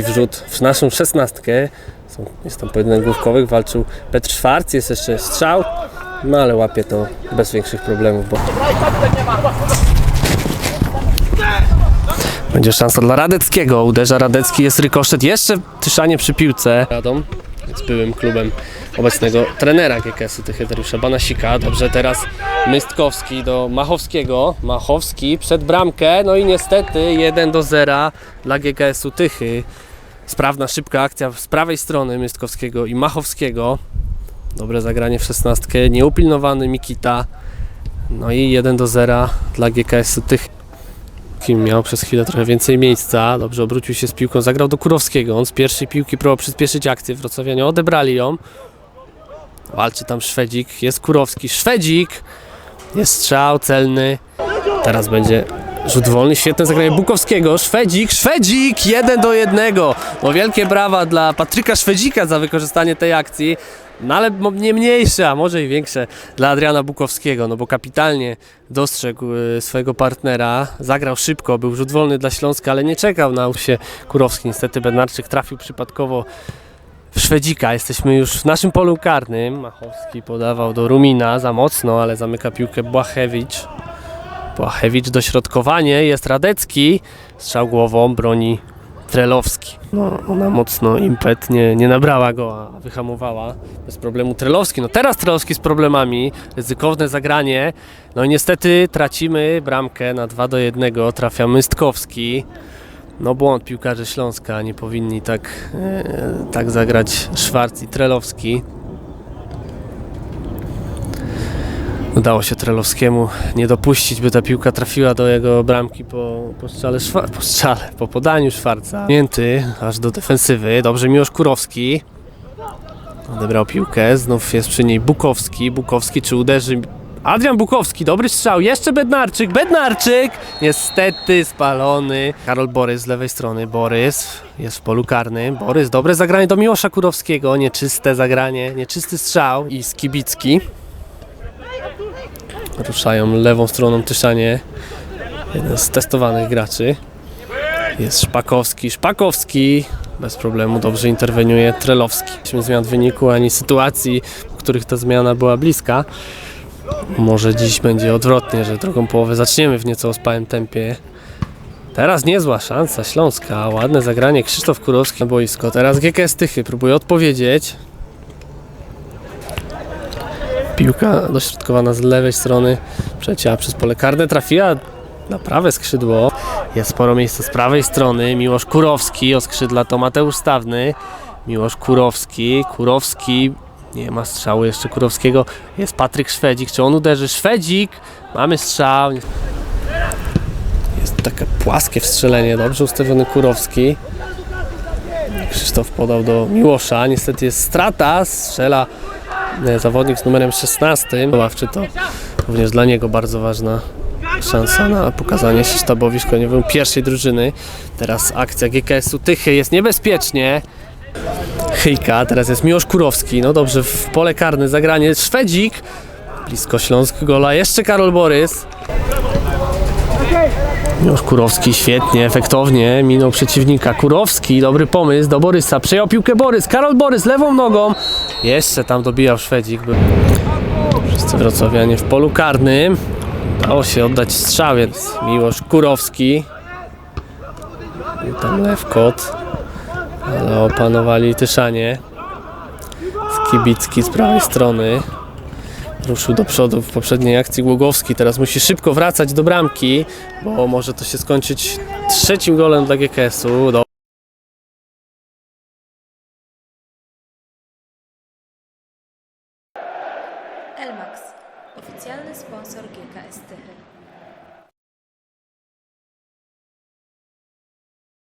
Drugi wrzut w naszą szesnastkę. Jest tam pojedynek główkowych, walczył Petr Szwarc, jest jeszcze strzał, no ale łapie to bez większych problemów, bo będzie szansa dla Radeckiego, uderza Radecki, jest rykoszet, jeszcze Tyszanie przy piłce. Radom z byłym klubem obecnego trenera GKS-u Tychy Dariusza Banasika. Dobrze, teraz Mystkowski do Machowskiego. Machowski przed bramkę, no i niestety 1 do 0 dla GKS-u Tychy. Sprawna, szybka akcja z prawej strony Mystkowskiego i Machowskiego. Dobre zagranie w szesnastkę, nieupilnowany Mikita. No i 1 do 0 dla GKS-u Tychy. Kim miał przez chwilę trochę więcej miejsca, dobrze obrócił się z piłką, zagrał do Kurowskiego. On z pierwszej piłki próbował przyspieszyć akcję. Wrocławianie odebrali ją. Walczy tam Szwedzik, jest Kurowski. Szwedzik! Jest strzał celny. Teraz będzie rzut wolny, świetne zagranie Bukowskiego. Szwedzik, Szwedzik! 1 do 1. No wielkie brawa dla Patryka Szwedzika za wykorzystanie tej akcji. No ale nie mniejsze, a może i większe dla Adriana Bukowskiego, no bo kapitalnie dostrzegł y, swojego partnera, zagrał szybko, był rzut wolny dla Śląska, ale nie czekał na się Kurowski. Niestety Bednarczyk trafił przypadkowo w Szwedzika. Jesteśmy już w naszym polu karnym. Machowski podawał do Rumina za mocno, ale zamyka piłkę Błachewicz. Błachewicz dośrodkowanie, jest Radecki. Strzał głową, broni Trelowski. No, ona mocno impet nie, nie nabrała go, a wyhamowała bez problemu Trelowski. No teraz Trelowski z problemami, ryzykowne zagranie. No i niestety tracimy bramkę na 2 do 1, trafia Mystkowski. No błąd piłkarzy Śląska, nie powinni tak, e, tak zagrać Szwarc i Trelowski. Udało się Trelowskiemu nie dopuścić, by ta piłka trafiła do jego bramki po, po, strzale, po strzale, po podaniu Szwarca. Mięty aż do defensywy. Dobrze, Miłosz Kurowski. Odebrał piłkę, znów jest przy niej Bukowski. Bukowski czy uderzy Adrian Bukowski, dobry strzał, jeszcze Bednarczyk, Bednarczyk! Niestety spalony. Karol Borys z lewej strony, Borys jest w polu karnym. Borys, dobre zagranie do Miłosza Kurowskiego, nieczyste zagranie, nieczysty strzał i Skibicki. Ruszają lewą stroną Tyszanie, jeden z testowanych graczy. Jest Szpakowski, Szpakowski, bez problemu dobrze interweniuje Trelowski. Nie zmian wyniku ani sytuacji, w których ta zmiana była bliska. Może dziś będzie odwrotnie, że drugą połowę zaczniemy w nieco ospałym tempie. Teraz niezła szansa Śląska, ładne zagranie Krzysztof Kurowski na boisko. Teraz GKS Tychy próbuje odpowiedzieć. Piłka dośrodkowana z lewej strony, przecięła przez pole karne, trafiła na prawe skrzydło. Jest sporo miejsca z prawej strony. Miłosz Kurowski, o skrzydla to Mateusz Stawny. Miłosz Kurowski, Kurowski, nie ma strzału jeszcze Kurowskiego. Jest Patryk Szwedzik, czy on uderzy? Szwedzik, mamy strzał. Jest takie płaskie wstrzelenie, dobrze ustawiony Kurowski. Krzysztof podał do Miłosza, niestety jest strata, strzela zawodnik z numerem 16. Ławczy to również dla niego bardzo ważna szansa na pokazanie się sztabowi szkoleniowemu pierwszej drużyny. Teraz akcja GKS-u Tychy jest niebezpiecznie. Chyjka, teraz jest Miłosz Kurowski, no dobrze, w pole karne zagranie Szwedzik, blisko Śląsk gola, jeszcze Karol Borys. Miłosz Kurowski świetnie, efektownie minął przeciwnika. Kurowski, dobry pomysł do Borysa, przejął piłkę Borys, Karol Borys lewą nogą, jeszcze tam dobijał Szwedzik. By... Wszyscy wrocławianie w polu karnym. Udało się oddać strzał, więc Miłosz Kurowski. I tam Lewkot. Ale opanowali Tyszanie. Skibicki z prawej strony. Ruszył do przodu w poprzedniej akcji Głogowski. Teraz musi szybko wracać do bramki, bo może to się skończyć trzecim golem dla GKS-u. Do... Elmax, oficjalny sponsor GKS Tychy.